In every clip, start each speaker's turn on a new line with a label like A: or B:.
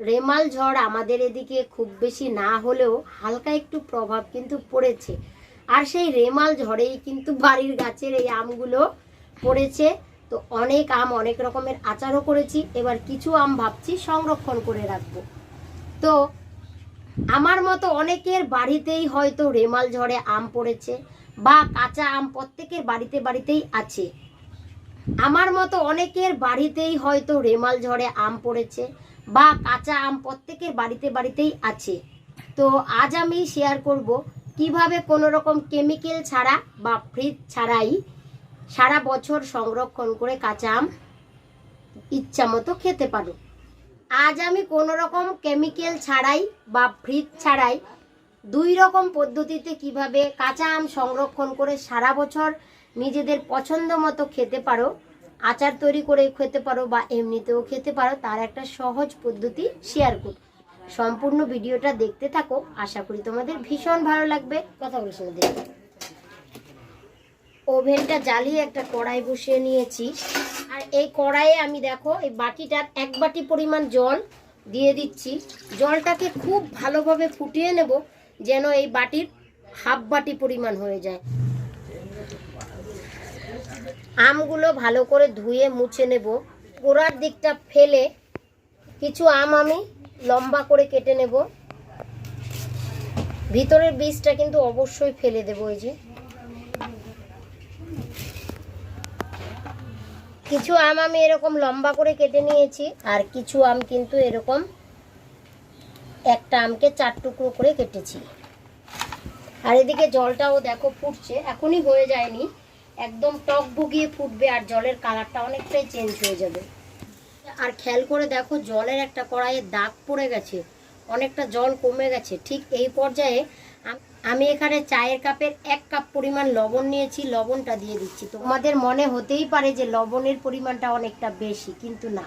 A: রেমাল ঝড় আমাদের এদিকে খুব বেশি না হলেও হালকা একটু প্রভাব কিন্তু পড়েছে। আর সেই রেমাল ঝড়েই কিন্তু বাড়ির গাছের এই আমগুলো পড়েছে। তো অনেক আম অনেক রকমের আচারও করেছি। এবার কিছু আম ভাবছি সংরক্ষণ করে রাখব। তো আমার মতো অনেকের বাড়িতেই হয়তো রেমাল ঝড়ে আম পড়েছে বা কাঁচা আম প্রত্যেকের বাড়িতে বাড়িতেই আছে। আমার মতো অনেকের বাড়িতেই হয়তো রেমাল ঝড়ে আম পড়েছে। বা কাঁচা আম প্রত্যেকের বাড়িতে বাড়িতেই আছে। তো আজ আমি শেয়ার করব কীভাবে কোনো রকম কেমিক্যাল ছাড়া বা ফ্রিজ ছাড়াই সারা বছর সংরক্ষণ করে কাঁচা আম ইচ্ছা মতো খেতে পারো। আজ আমি কোনো রকম কেমিক্যাল ছাড়াই বা ফ্রিজ ছাড়াই দুই রকম পদ্ধতিতে কীভাবে কাঁচা আম সংরক্ষণ করে সারা বছর নিজেদের পছন্দ মতো খেতে পারো আচার তৈরি করে খেতে পারো বা এমনিতেও খেতে পারো, তার একটা সহজ পদ্ধতি শেয়ার করব সম্পূর্ণ ভিডিওটা দেখতে থাকো, আশা করি তোমাদের ভীষণ ভালো লাগবে। কথা বলে শুনে দেখো ওভেনটা জ্বালিয়ে একটা কড়াই বসিয়ে নিয়েছি। আর এই কড়াইয়ে আমি দেখো, এই বাটিটার এক বাটি পরিমাণ জল দিয়ে দিচ্ছি। জলটাকে খুব ভালোভাবে ফুটিয়ে নেব, যেন এই বাটির হাফ বাটি পরিমাণ হয়ে যায়। আমগুলো ভালো করে ধুয়ে মুছে নেব। গোড়ার দিকটা ফেলে কিছু আম আমি লম্বা করে কেটে নেব। ভিতরের বীজটা কিন্তু অবশ্যই ফেলে দেবো এই যে। কিছু আম আমি এরকম লম্বা করে কেটে নিয়েছি আর কিছু আম কিন্তু এরকম একটা আমকে চার টুকরো করে কেটেছি। আর এদিকে জলটাও দেখো ফুটছে, এখনই হয়ে যায়নি। একদম টক ভুগিয়ে ফুটবে আর জলের কালারটা অনেকটাই চেঞ্জ হয়ে যাবে। আর খেয়াল করে দেখো, জলের একটা কড়াইয়ে দাগ পড়ে গেছে, অনেকটা জল কমে গেছে। ঠিক এই পর্যায়ে আমি এখানে চায়ের কাপের এক কাপ পরিমাণ লবণ নিয়েছি, লবণটা দিয়ে দিচ্ছি। তোমাদের মনে হতেই পারে যে লবণের পরিমাণটা অনেকটা বেশি, কিন্তু না।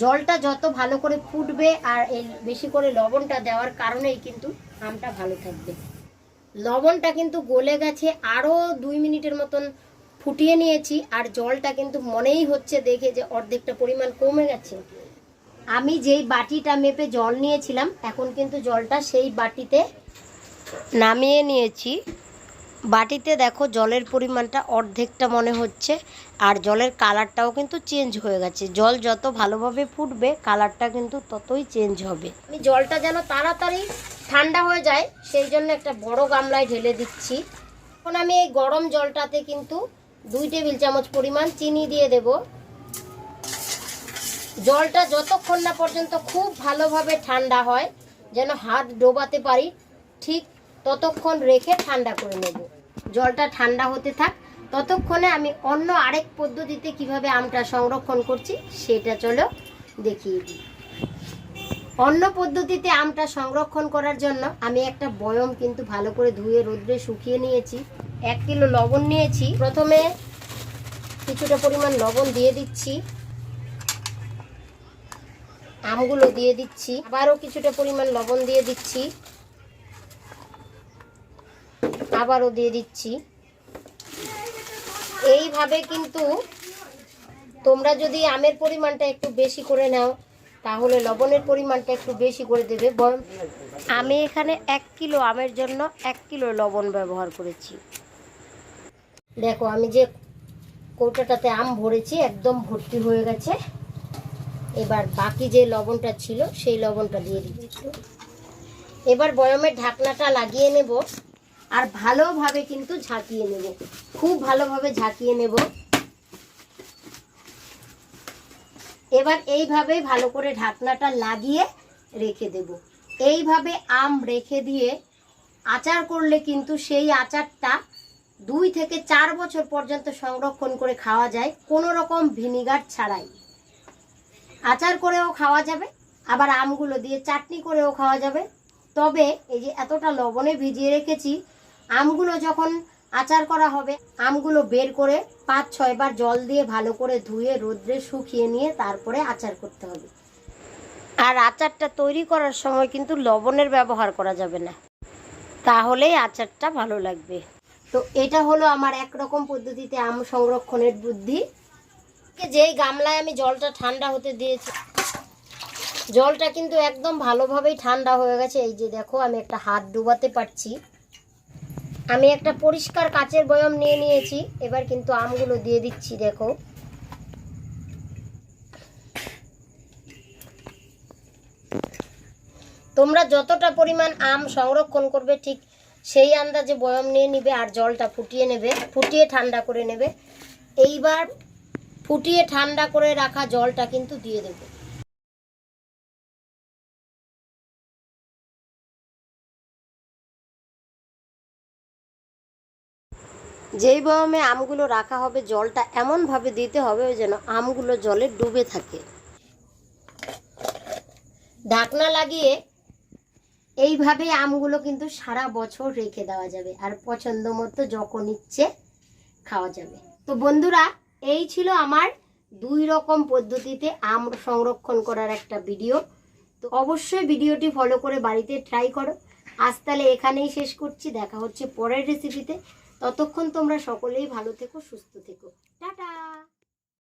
A: জলটা যত ভালো করে ফুটবে আর এই বেশি করে লবণটা দেওয়ার কারণেই কিন্তু আমটা ভালো থাকবে। লবণটা কিন্তু গলে গেছে আরও দুই মিনিটের মতন ফুটিয়ে নিয়েছি আর জলটা কিন্তু মনেই হচ্ছে দেখে যে অর্ধেকটা পরিমাণ কমে গেছে। আমি যেই বাটিটা মেপে জল নিয়েছিলাম, এখন কিন্তু জলটা সেই বাটিতে নামিয়ে নিয়েছি। বাটিতে দেখো জলের পরিমাণটা অর্ধেকটা মনে হচ্ছে, আর জলের কালারটাও কিন্তু চেঞ্জ হয়ে গেছে। জল যত ভালোভাবে ফুটবে, কালারটা কিন্তু ততই চেঞ্জ হবে। আমি জলটা যেন তাড়াতাড়ি ঠান্ডা হয়ে যায়, সেই জন্য একটা বড় গামলায় ঢেলে দিচ্ছি। এখন আমি এই গরম জলটাতে কিন্তু দুই টেবিল চামচ পরিমাণ চিনি দিয়ে দেব। জলটা যতক্ষণ না পর্যন্ত খুব ভালোভাবে ঠান্ডা হয়, যেন হাত ডোবাতে পারি, ঠিক ততক্ষণ রেখে ঠান্ডা করে নেব। জলটা ঠান্ডা হতে থাক, ততক্ষণে আমি অন্য আরেক পদ্ধতিতে কীভাবে আমটা সংরক্ষণ করছি সেটা চলো দেখিয়ে দিই। অন্য পদ্ধতিতে আমটা সংরক্ষণ করার জন্য আমি একটা বয়ম কিন্তু ভালো করে ধুয়ে রোদ্রে শুকিয়ে নিয়েছি। এক কিলো লবণ নিয়েছি। প্রথমে কিছুটা পরিমাণ লবণ দিয়ে দিচ্ছি। আমগুলো দিয়ে দিচ্ছি। আবারও কিছুটা পরিমাণ লবণ দিয়ে দিচ্ছি। আবারও দিয়ে দিচ্ছি। এইভাবে কিন্তু তোমরা যদি আমের পরিমাণটা একটু বেশি করে নাও, তাহলে লবণের পরিমাণটা একটু বেশি করে দেবে। আমি এখানে এক কিলো আমের জন্য এক কিলো লবণ ব্যবহার করেছি। দেখো, আমি যে কৌটাটাতে আম ভরেছি, একদম ভর্তি হয়ে গেছে। এবার বাকি যে লবণটা ছিল, সেই লবণটা দিয়ে দিচ্ছি। এবার বয়মের ঢাকনাটা লাগিয়ে নেব, আর ভালোভাবে কিন্তু ঝাঁকিয়ে নেব। খুব ভালোভাবে ঝাঁকিয়ে নেব। এবার এইভাবে ভালো করে ঢাকনাটা লাগিয়ে রেখে দেব। এইভাবে আম রেখে দিয়ে আচার করলে কিন্তু সেই আচারটা দুই থেকে চার বছর পর্যন্ত সংরক্ষণ করে খাওয়া যায়, কোনো রকম ভিনিগার ছাড়াই। আচার করেও খাওয়া যাবে, আবার আমগুলো দিয়ে চাটনি করেও খাওয়া যাবে। তবে এই যে এতটা লবণে ভিজিয়ে রেখেছি, আমগুলো যখন আচার করা হবে, আমগুলো বের করে পাঁচ ছয় বার জল দিয়ে ভালো করে ধুয়ে রোদ্রে শুকিয়ে নিয়ে তারপরে আচার করতে হবে। আর আচারটা তৈরি করার সময় কিন্তু লবণের ব্যবহার করা যাবে না। তাহলেই আচারটা ভালো লাগবে। তো এটা হলো আমার একরকম পদ্ধতিতে আম সংরক্ষণের বুদ্ধি। যেই গামলায় আমি জলটা ঠান্ডা হতে দিয়েছি, জলটা কিন্তু একদম ভালোভাবেই ঠান্ডা হয়ে গেছে। এই যে দেখো, আমি একটা হাত ডুবাতে পারছি। আমি একটা পরিষ্কার কাচের বয়ম নিয়ে নিয়েছি। এবার কিন্তু আমগুলো দিয়ে দিচ্ছি, দেখো। তোমরা যতটা পরিমাণ আম সংরক্ষণ করবে, ঠিক সেই আন্দাজে বয়ম নিয়ে নিবে আর জলটা ফুটিয়ে নেবে, ফুটিয়ে ঠান্ডা করে নেবে। এইবার ফুটিয়ে ঠান্ডা করে রাখা জলটা কিন্তু দিয়ে দেবে। যেই বয়মে আমগুলো রাখা হবে, জলটা এমনভাবে দিতে হবে যেন আমগুলো জলে ডুবে থাকে। ঢাকনা লাগিয়ে এইভাবে আমগুলো কিন্তু সারা বছর রেখে দেওয়া যাবে আর পছন্দ মতো যখন ইচ্ছে খাওয়া যাবে। তো বন্ধুরা, এই ছিল আমার দুই রকম পদ্ধতিতে আম সংরক্ষণ করার একটা ভিডিও। তো অবশ্যই ভিডিওটি ফলো করে বাড়িতে ট্রাই করো। আজ তাহলে এখানেই শেষ করছি। দেখা হচ্ছে পরের রেসিপিতে ততক্ষণ তোমরা সকলেই ভালো থেকো, সুস্থ থেকো। টাটা!